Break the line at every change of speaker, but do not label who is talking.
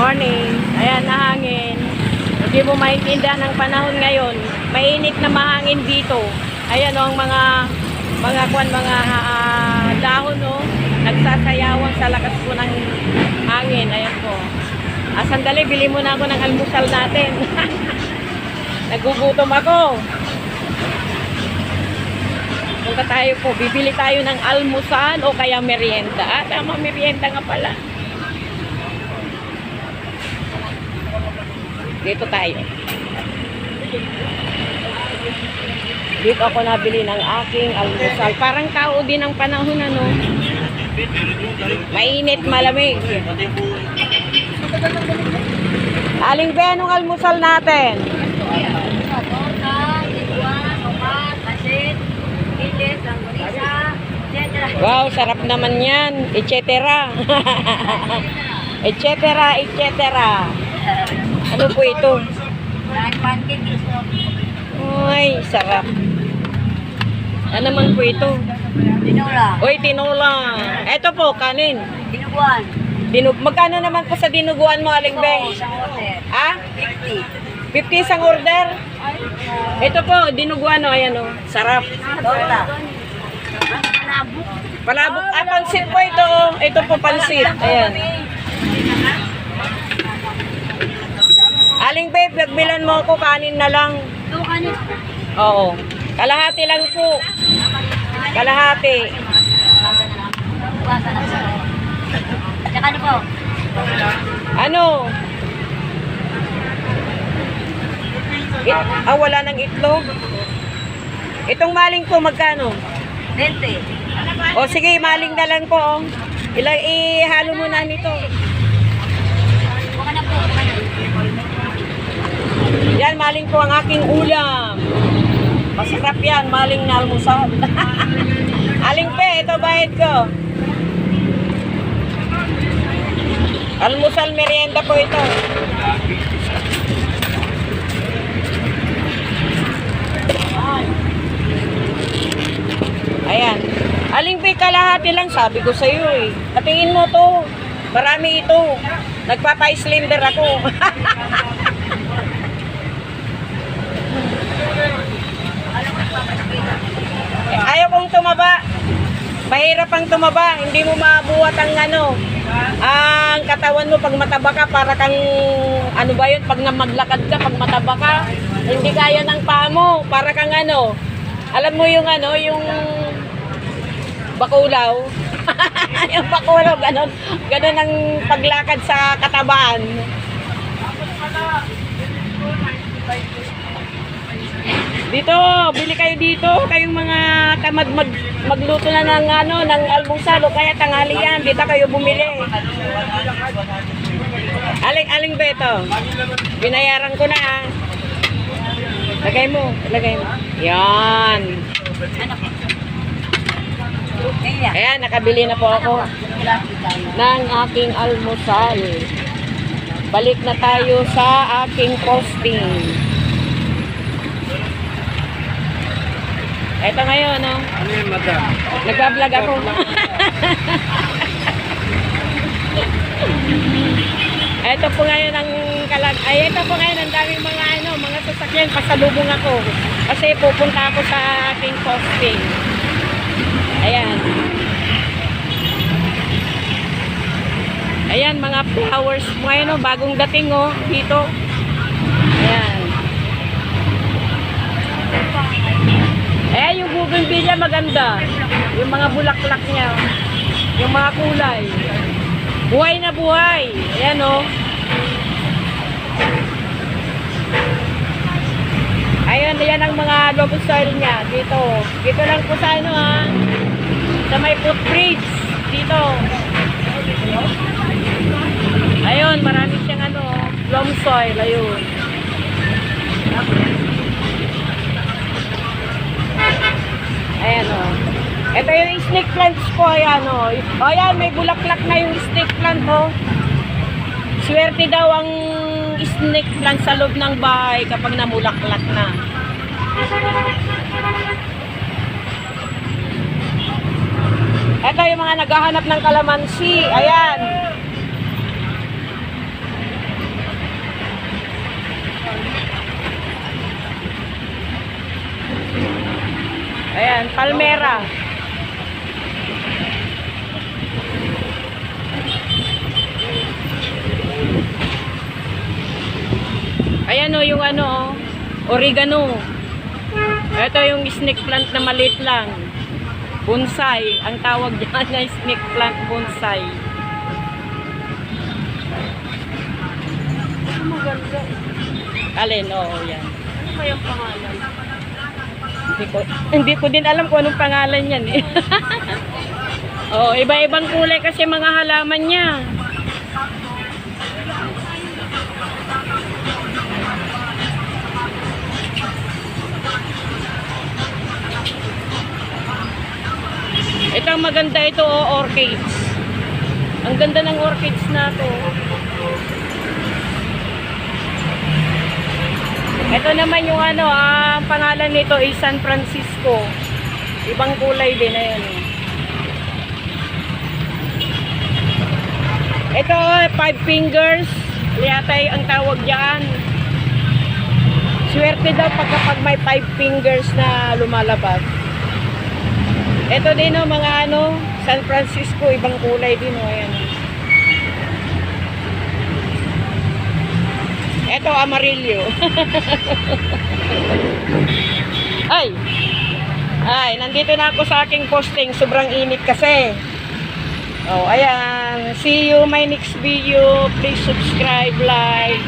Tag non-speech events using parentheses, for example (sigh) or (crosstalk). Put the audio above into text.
Morning. Ayan, nahangin. Hindi mo maintindihan ng panahon ngayon. Mainit na mahangin dito. Ayan o, ang mga mga kwan, mga ah, dahon o. Nagsasayawan sa lakas po ng hangin. Ayan po. Ah, sandali, bili muna ako ng almusal natin. (laughs) Nagugutom ako. Punta tayo po, bibili tayo ng almusal o kaya merienda. Ah, tama, merienda nga pala. Dito tayo. Dito ako nabili ng aking almusal. Parang tao din ang panahon ano. Mainit, malamig. Aling be, anong almusal natin? Wow, sarap naman yan. Etcetera. (laughs) Etcetera, etcetera. Ano po ito? Ay, sarap. Ano naman po ito?
tinola,
Uy, tinola. Ito po, kanin.
dinuguan,
Dinug Magkano naman po sa dinuguan mo, Aling Beng? Ah?
50.
50 isang order? Ito po, dinuguan o. Ayan o. Sarap.
Torta,
Palabok. Ah, pansit po ito. oh. Ito po, pansit. Ayan. Aling babe, nagbilan mo ako kanin na lang.
ito kanin.
Oo. Kalahati lang po. Kalahati.
Tsaka ano po?
Ano? It, ah, wala ng itlog? Itong maling po, magkano?
20.
O sige, maling na lang po. Oh. Ilang ihalo mo na nito.
Baka na po, baka na.
Yan, maling po ang aking ulam. Masarap yan, maling na almusal. (laughs) Aling pe, ito bayad ko. Almusal merienda po ito. Ayan. Aling pe, kalahati lang sabi ko sa iyo eh. Katingin mo to. Marami ito. Nagpapa-slender ako. (laughs) tumaba. Mahirap ang tumaba. Hindi mo mabuhat ang ano. Ang katawan mo pag mataba ka para kang ano ba yun pag namaglakad ka pag mataba ka hindi kaya ng paa mo para kang ano alam mo yung ano yung bakulaw (laughs) yung bakulaw ganon ganon ang paglakad sa katabaan Dito, bili kayo dito. Kayong mga tamad mag, magluto na ng ano, ng almusal kaya tanghalian. Dito kayo bumili. Aling, aling ba ito? Binayaran ko na ah. Lagay mo, lagay mo. Yan. Ayan, nakabili na po ako ng aking almusal. Balik na tayo sa aking posting. Ito ngayon, no?
Ano yun, madam?
Nagbablog ako. ito po ngayon ang kalag... Ay, ito po ngayon ang daming mga ano, mga sasakyan. Pasalubong ako. Kasi pupunta ako sa aking posting. Ayan. Ayan, mga flowers mo ngayon, oh, bagong dating, oh, dito. Ayan. Eh, yung bougainvillea maganda. Yung mga bulaklak niya. Yung mga kulay. Buhay na buhay. Ayan o. Ayun, yan ang mga lobo soil niya. Dito. Dito lang po sa ano ha. Sa may footbridge. Dito. Ayun, marami siyang ano. Loam soil. Ayun. Ayan snake plants ko, ayan o. Oh. Ayan, may bulaklak na yung snake plant o. Oh. Swerte daw ang snake plant sa loob ng bahay kapag namulaklak na. Ito yung mga naghahanap ng kalamansi. Ayan. Ayan, palmera. Palmera. O, yung ano, oregano. Ito yung snake plant na maliit lang. Bonsai. Ang tawag dyan ay snake plant bonsai. Maganda. Alin, oo, yan. Ano ba yung pangalan? Hindi ko, hindi ko din alam kung anong pangalan yan eh. (laughs) oh, iba-ibang kulay kasi mga halaman niya. Ito ang maganda ito, oh, orchids. Ang ganda ng orchids na to. Ito naman yung ano, ah, ang pangalan nito is San Francisco. Ibang kulay din, ayan. Ito, oh, five fingers. Yatay ang tawag diyan. Swerte daw pag kapag may five fingers na lumalabas. Ito din oh, mga ano, San Francisco, ibang kulay din oh, ayan. Ito, amarillo. (laughs) Ay! Ay, nandito na ako sa aking posting. Sobrang init kasi. Oh, ayan. See you my next video. Please subscribe, like,